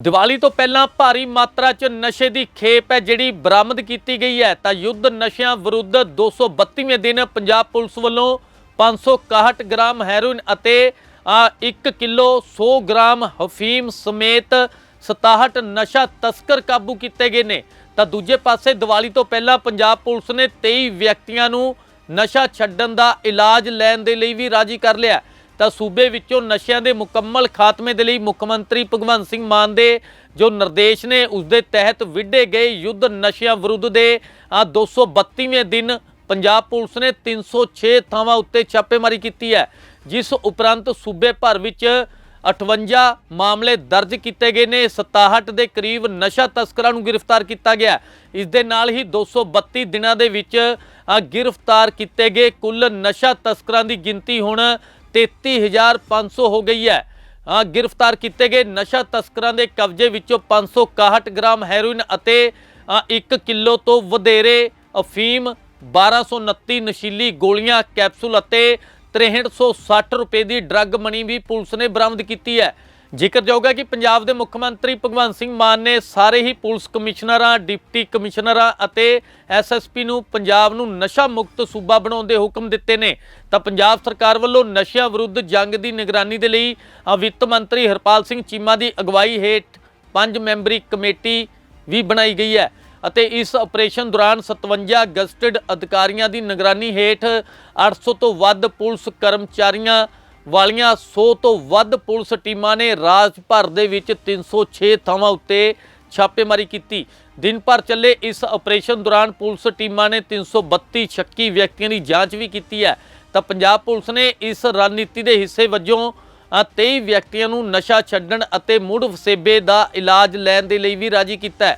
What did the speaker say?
ਦੀਵਾਲੀ ਤੋਂ ਪਹਿਲਾਂ ਭਾਰੀ ਮਾਤਰਾ 'ਚ ਨਸ਼ੇ ਦੀ ਖੇਪ ਹੈ, ਜਿਹੜੀ ਬਰਾਮਦ ਕੀਤੀ ਗਈ ਹੈ। ਤਾਂ ਯੁੱਧ ਨਸ਼ਿਆਂ ਵਿਰੁੱਧ 232ਵੇਂ ਦਿਨ ਪੰਜਾਬ ਪੁਲਿਸ ਵੱਲੋਂ 561 ਗ੍ਰਾਮ ਹੈਰੋਇਨ ਅਤੇ 1 ਕਿਲੋ 100 ਗ੍ਰਾਮ ਹਫੀਮ ਸਮੇਤ 67 ਨਸ਼ਾ ਤਸਕਰ ਕਾਬੂ ਕੀਤੇ ਗਏ ਨੇ। ਤਾਂ ਦੂਜੇ ਪਾਸੇ ਦੀਵਾਲੀ ਤੋਂ ਪਹਿਲਾਂ ਪੰਜਾਬ ਪੁਲਿਸ ਨੇ 23 ਵਿਅਕਤੀਆਂ ਨੂੰ ਨਸ਼ਾ ਛੱਡਣ ਦਾ ਇਲਾਜ ਲੈਣ ਦੇ ਲਈ ਵੀ ਰਾਜੀ ਕਰ ਲਿਆ ਤਾਂ ਸੂਬੇ ਵਿੱਚੋਂ ਨਸ਼ਿਆਂ ਦੇ ਮੁਕੰਮਲ ਖਾਤਮੇ ਦੇ ਲਈ ਮੁੱਖ ਮੰਤਰੀ ਭਗਵੰਤ ਸਿੰਘ ਮਾਨ ਦੇ ਜੋ ਨਿਰਦੇਸ਼ ਨੇ, ਉਸ ਦੇ ਤਹਿਤ ਵਿੱਢੇ ਗਏ ਯੁੱਧ ਨਸ਼ਿਆਂ ਵਿਰੁੱਧ ਦੇ ਆ 232ਵੇਂ ਦਿਨ ਪੰਜਾਬ ਪੁਲਿਸ ਨੇ 306 ਥਾਵਾਂ ਉੱਤੇ ਛਾਪੇਮਾਰੀ ਕੀਤੀ ਹੈ, ਜਿਸ ਉਪਰੰਤ ਸੂਬੇ ਭਰ ਵਿੱਚ 58 ਮਾਮਲੇ ਦਰਜ ਕੀਤੇ ਗਏ ਨੇ। 67 ਦੇ ਕਰੀਬ ਨਸ਼ਾ ਤਸਕਰਾਂ ਨੂੰ ਗ੍ਰਿਫਤਾਰ ਕੀਤਾ ਗਿਆ। ਇਸ ਦੇ ਨਾਲ ਹੀ 232 ਦਿਨਾਂ ਦੇ ਵਿੱਚ ਗ੍ਰਿਫਤਾਰ ਕੀਤੇ ਗਏ ਕੁੱਲ ਨਸ਼ਾ ਤਸਕਰਾਂ ਦੀ ਗਿਣਤੀ ਹੁਣ 33500 ਹੋ ਗਈ ਹੈ। ਗ੍ਰਿਫਤਾਰ ਕੀਤੇ ਗਏ ਨਸ਼ਾ ਤਸਕਰਾਂ ਦੇ ਕਬਜ਼ੇ ਵਿੱਚੋਂ 561 ਗ੍ਰਾਮ ਹੈਰੋਇਨ ਅਤੇ 1 ਕਿਲੋ ਤੋਂ ਵਧੇਰੇ ਅਫੀਮ 1229 ਨਸ਼ੀਲੀ ਗੋਲੀਆਂ, ਕੈਪਸੂਲ ਅਤੇ 6360 ਰੁਪਏ ਦੀ ਡਰੱਗ ਮਨੀ ਵੀ ਪੁਲਿਸ ਨੇ ਬਰਾਮਦ ਕੀਤੀ ਹੈ। ਜ਼ਿਕਰ ਜਾਊਗਾ ਕਿ ਪੰਜਾਬ ਦੇ ਮੁੱਖ ਮੰਤਰੀ ਭਗਵੰਤ ਸਿੰਘ ਮਾਨ ਨੇ ਸਾਰੇ ਹੀ ਪੁਲਿਸ ਕਮਿਸ਼ਨਰਾਂ, ਡਿਪਟੀ ਕਮਿਸ਼ਨਰਾਂ ਅਤੇ ਐਸਐਸਪੀ ਨੂੰ ਪੰਜਾਬ ਨੂੰ ਨਸ਼ਾ ਮੁਕਤ ਸੂਬਾ ਬਣਾਉਣ ਦੇ ਹੁਕਮ ਦਿੱਤੇ ਨੇ। ਤਾਂ ਪੰਜਾਬ ਸਰਕਾਰ ਵੱਲੋਂ ਨਸ਼ਿਆਂ ਵਿਰੁੱਧ ਜੰਗ ਦੀ ਨਿਗਰਾਨੀ ਦੇ ਲਈ ਵਿੱਤ ਮੰਤਰੀ ਹਰਪਾਲ ਸਿੰਘ ਚੀਮਾ ਦੀ ਅਗਵਾਈ ਹੇਠ ਪੰਜ ਮੈਂਬਰੀ ਕਮੇਟੀ ਵੀ ਬਣਾਈ ਗਈ ਹੈ ਅਤੇ ਇਸ ਆਪਰੇਸ਼ਨ ਦੌਰਾਨ 57 ਗਸਟਡ ਅਧਿਕਾਰੀਆਂ ਦੀ ਨਿਗਰਾਨੀ ਹੇਠ 800 ਤੋਂ ਵੱਧ ਪੁਲਿਸ ਕਰਮਚਾਰੀਆਂ ਵਾਲੀਆਂ 100 ਤੋਂ ਵੱਧ ਪੁਲਿਸ ਟੀਮਾਂ ਨੇ ਰਾਜ ਭਰ ਦੇ ਵਿੱਚ 306 ਥਾਵਾਂ ਉੱਤੇ ਛਾਪੇਮਾਰੀ ਕੀਤੀ। ਦਿਨ ਭਰ ਚੱਲੇ ਇਸ ਆਪਰੇਸ਼ਨ ਦੌਰਾਨ ਪੁਲਿਸ ਟੀਮਾਂ ਨੇ 332 ਸ਼ੱਕੀ ਵਿਅਕਤੀਆਂ ਦੀ ਜਾਂਚ ਵੀ ਕੀਤੀ ਹੈ। ਤਾਂ ਪੰਜਾਬ ਪੁਲਿਸ ਨੇ ਇਸ ਰਣਨੀਤੀ ਦੇ ਹਿੱਸੇ ਵਜੋਂ ਅ, 23 ਵਿਅਕਤੀਆਂ ਨੂੰ ਨਸ਼ਾ ਛੱਡਣ ਅਤੇ ਮੁੜ ਵਸੇਬੇ ਦਾ ਇਲਾਜ ਲੈਣ ਦੇ ਲਈ ਵੀ ਰਾਜੀ ਕੀਤਾ ਹੈ।